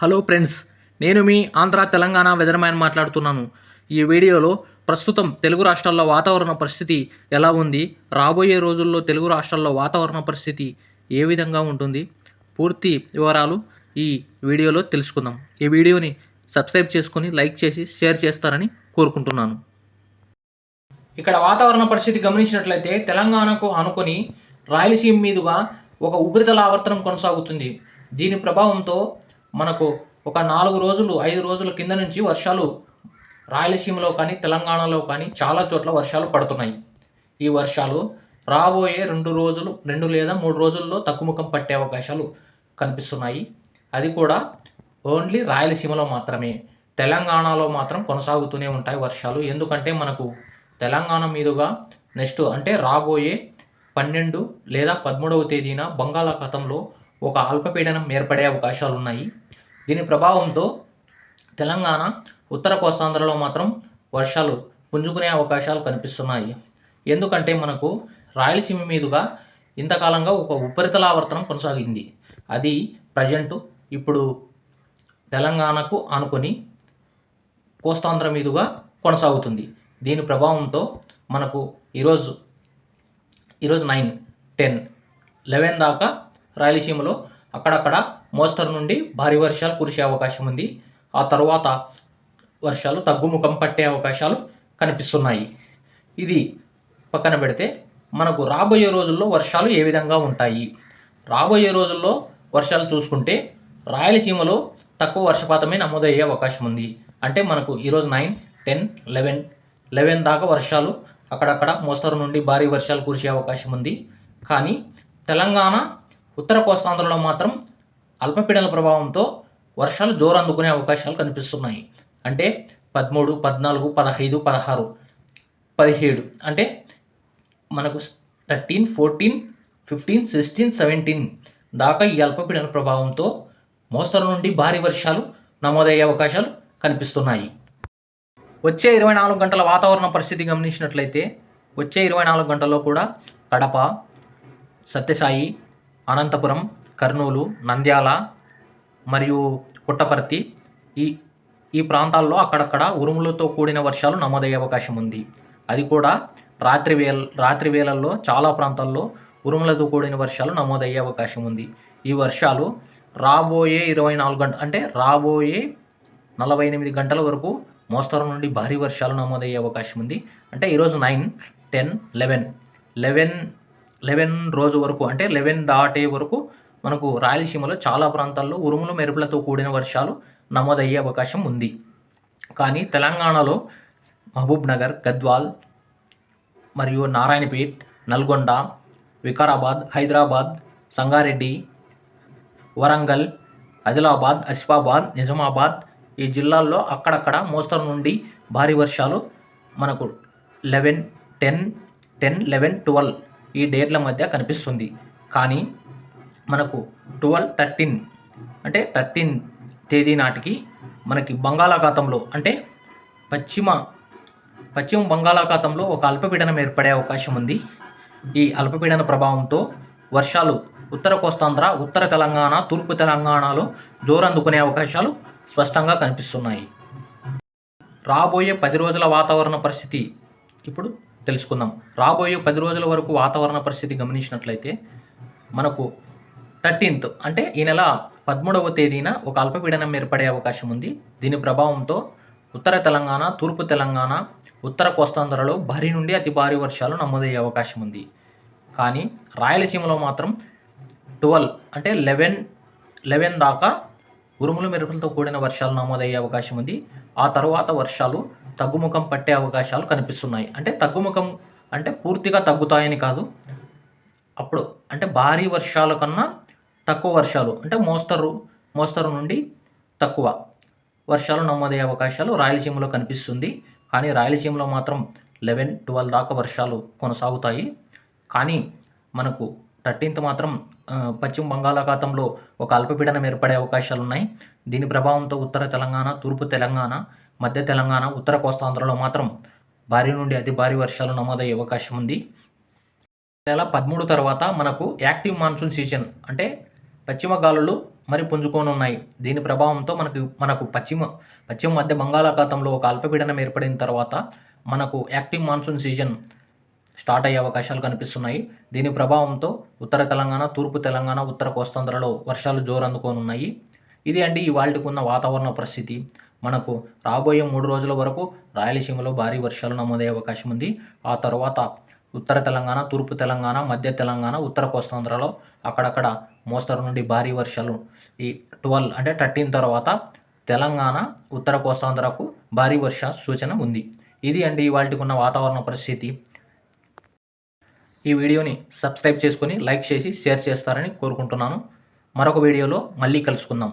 Hello friends నేను మీ Andhra Telangana weatherman మాట్లాడుతున్నాను. ఈ వీడియోలో ప్రస్తుతం తెలుగు రాష్ట్రాల్లో వాతావరణ పరిస్థితి ఎలా ఉంది? రాబోయే రోజుల్లో తెలుగు రాష్ట్రాల్లో వాతావరణ పరిస్థితి ఏ విధంగా ఉంటుంది? పూర్తి వివరాలు ఈ వీడియోలో తెలుసుకుందాం. ఈ వీడియోని సబ్స్క్రైబ్ చేసుకుని లైక్ చేసి షేర్ చేస్తారని కోరుకుంటున్నాను. ఇక్కడ వాతావరణ పరిస్థితి గమనించినట్లయితే తెలంగాణకు అనుకుని రాయలసీమ మీదుగా ఒక ఉపరితల ఆవర్తనం కొనసాగుతుంది. దీని ప్రభావంతో మనకు ఒక నాలుగు రోజులు ఐదు రోజుల కింద నుంచి వర్షాలు రాయలసీమలో కానీ తెలంగాణలో కానీ చాలా చోట్ల వర్షాలు పడుతున్నాయి. ఈ వర్షాలు రాబోయే రెండు రోజులు రెండు లేదా మూడు రోజుల్లో తగ్గుముఖం పట్టే అవకాశాలు కనిపిస్తున్నాయి. అది కూడా ఓన్లీ రాయలసీమలో మాత్రమే. తెలంగాణలో మాత్రం కొనసాగుతూనే ఉంటాయి వర్షాలు. ఎందుకంటే మనకు తెలంగాణ మీదుగా నెక్స్ట్ అంటే రాబోయే పన్నెండు లేదా పదమూడవ తేదీన బంగాళాఖాతంలో ఒక అల్పపీడనం ఏర్పడే అవకాశాలు ఉన్నాయి దీని ప్రభావంతో తెలంగాణ ఉత్తర కోస్తాంధ్రలో మాత్రం వర్షాలు పుంజుకునే అవకాశాలు కనిపిస్తున్నాయి. ఎందుకంటే మనకు రాయలసీమ మీదుగా ఇంతకాలంగా ఒక ఉపరితల ఆవర్తనం కొనసాగింది. అది ప్రజెంట్ ఇప్పుడు తెలంగాణకు ఆనుకొని కోస్తాంధ్ర మీదుగా కొనసాగుతుంది. దీని ప్రభావంతో మనకు ఈరోజు ఈరోజు నైన్ టెన్ లెవెన్ దాకా రాయలసీమలో అక్కడక్కడ మోస్తరు నుండి భారీ వర్షాలు కురిసే అవకాశం ఉంది. ఆ తర్వాత వర్షాలు తగ్గుముఖం పట్టే అవకాశాలు కనిపిస్తున్నాయి. ఇది పక్కన పెడితే మనకు రాబోయే రోజుల్లో వర్షాలు ఏ విధంగా ఉంటాయి? రాబోయే రోజుల్లో వర్షాలు చూసుకుంటే రాయలసీమలో తక్కువ వర్షపాతమే నమోదయ్యే అవకాశం ఉంది. అంటే మనకు ఈరోజు నైన్ టెన్ లెవెన్ లెవెన్ దాకా వర్షాలు అక్కడక్కడ మోస్తరు నుండి భారీ వర్షాలు కురిసే అవకాశం ఉంది. కానీ తెలంగాణ ఉత్తర కోస్తాంధ్రలో మాత్రం అల్పపీడన ప్రభావంతో వర్షాలు జోరు అందుకునే అవకాశాలు కనిపిస్తున్నాయి. అంటే పదమూడు పద్నాలుగు పదహైదు పదహారు పదిహేడు అంటే మనకు thirteen fourteen fifteen sixteen seventeen దాకా ఈ అల్పపీడన ప్రభావంతో మోస్తరు నుండి భారీ వర్షాలు నమోదయ్యే అవకాశాలు కనిపిస్తున్నాయి. వచ్చే ఇరవై నాలుగు గంటల వాతావరణ పరిస్థితి గమనించినట్లయితే వచ్చే ఇరవై నాలుగు గంటల్లో కూడా కడప సత్యసాయి అనంతపురం కర్నూలు నంద్యాల మరియు పుట్టపర్తి ఈ ఈ ప్రాంతాల్లో అక్కడక్కడ ఉరుములతో కూడిన వర్షాలు నమోదయ్యే అవకాశం ఉంది. అది కూడా రాత్రి వేళ రాత్రి వేళల్లో చాలా ప్రాంతాల్లో ఉరుములతో కూడిన వర్షాలు నమోదయ్యే అవకాశం ఉంది. ఈ వర్షాలు రాబోయే ఇరవై నాలుగు గంట అంటే రాబోయే నలభై ఎనిమిది గంటల వరకు మోస్తరు నుండి భారీ వర్షాలు నమోదయ్యే అవకాశం ఉంది. అంటే ఈరోజు nine ten eleven eleven eleven రోజు వరకు అంటే లెవెన్ దాటే వరకు మనకు రాయలసీమలో చాలా ప్రాంతాల్లో ఉరుములు మెరుపులతో కూడిన వర్షాలు నమోదయ్యే అవకాశం ఉంది. కానీ తెలంగాణలో మహబూబ్ నగర్ గద్వాల్ మరియు నారాయణపేట్ నల్గొండ వికారాబాద్ హైదరాబాద్ సంగారెడ్డి వరంగల్ ఆదిలాబాద్ ఆసిఫాబాద్ నిజామాబాద్ ఈ జిల్లాల్లో అక్కడక్కడ మోస్తరు నుండి భారీ వర్షాలు మనకు eleven ten ten eleven twelve ఈ డేట్ల మధ్య కనిపిస్తుంది. కానీ మనకు ట్వెల్వ్ థర్టీన్ అంటే థర్టీన్ తేదీ నాటికి మనకి బంగాళాఖాతంలో అంటే పశ్చిమ పశ్చిమ బంగాళాఖాతంలో ఒక అల్పపీడనం ఏర్పడే అవకాశం ఉంది. ఈ అల్పపీడన ప్రభావంతో వర్షాలు ఉత్తర కోస్తాంధ్ర ఉత్తర తెలంగాణ తూర్పు తెలంగాణలో జోరందుకునే అవకాశాలు స్పష్టంగా కనిపిస్తున్నాయి. రాబోయే పది రోజుల వాతావరణ పరిస్థితి ఇప్పుడు తెలుసుకుందాం. రాబోయే పది రోజుల వరకు వాతావరణ పరిస్థితి గమనించినట్లయితే మనకు థర్టీన్త్ అంటే ఈ నెల పదమూడవ తేదీన ఒక అల్పపీడనం ఏర్పడే అవకాశం ఉంది. దీని ప్రభావంతో ఉత్తర తెలంగాణ తూర్పు తెలంగాణ ఉత్తర కోస్తాంధ్రలో భారీ నుండి అతి భారీ వర్షాలు నమోదయ్యే అవకాశం ఉంది. కానీ రాయలసీమలో మాత్రం ట్వెల్వ్ అంటే లెవెన్ లెవెన్ దాకా ఉరుములు మెరుపులతో కూడిన వర్షాలు నమోదయ్యే అవకాశం ఉంది. ఆ తర్వాత వర్షాలు తగ్గుముఖం పట్టే అవకాశాలు కనిపిస్తున్నాయి. అంటే తగ్గుముఖం అంటే పూర్తిగా తగ్గుతాయని కాదు. అప్పుడు అంటే భారీ వర్షాల కన్నా తక్కువ వర్షాలు అంటే మోస్తరు మోస్తరు నుండి తక్కువ వర్షాలు నమోదయ్యే అవకాశాలు రాయలసీమలో కనిపిస్తుంది. కానీ రాయలసీమలో మాత్రం లెవెన్ ట్వెల్వ్ దాకా వర్షాలు కొనసాగుతాయి. కానీ మనకు థర్టీన్త్ మాత్రం పశ్చిమ బంగాళాఖాతంలో ఒక అల్పపీడనం ఏర్పడే అవకాశాలు ఉన్నాయి దీని ప్రభావంతో ఉత్తర తెలంగాణ తూర్పు తెలంగాణ మధ్య తెలంగాణ ఉత్తర కోస్తాంధ్రలో మాత్రం భారీ నుండి అతి భారీ వర్షాలు నమోదయ్యే అవకాశం ఉంది. నెల పదమూడు తర్వాత మనకు యాక్టివ్ మాన్సూన్ సీజన్ అంటే పశ్చిమ గాలులు మరి పుంజుకొని ఉన్నాయి దీని ప్రభావంతో మనకు మనకు పశ్చిమ పశ్చిమ మధ్య బంగాళాఖాతంలో ఒక అల్పపీడనం ఏర్పడిన తర్వాత మనకు యాక్టివ్ మాన్సూన్ సీజన్ స్టార్ట్ అయ్యే అవకాశాలు కనిపిస్తున్నాయి. దీని ప్రభావంతో ఉత్తర తెలంగాణ తూర్పు తెలంగాణ ఉత్తర కోస్తాంధ్రలో వర్షాలు జోరు అందుకోనున్నాయి ఇది అండి ఇవాళకు ఉన్న వాతావరణ పరిస్థితి. మనకు రాబోయే మూడు రోజుల వరకు రాయలసీమలో భారీ వర్షాలు నమోదయ్యే అవకాశం ఉంది. ఆ తర్వాత ఉత్తర తెలంగాణ తూర్పు తెలంగాణ మధ్య తెలంగాణ ఉత్తర కోస్తాంధ్రలో అక్కడక్కడ మోస్తరు నుండి భారీ వర్షాలు ఈ ట్వెల్వ్ అంటే థర్టీన్ తర్వాత తెలంగాణ ఉత్తర కోస్తాంధ్రకు భారీ వర్ష సూచన ఉంది. ఇది అండి ఇవాళకు ఉన్న వాతావరణ పరిస్థితి. ఈ వీడియోని సబ్స్క్రైబ్ చేసుకొని లైక్ చేసి షేర్ చేస్తారని కోరుకుంటున్నాను. మరొక వీడియోలో మళ్ళీ కలుసుకుందాం.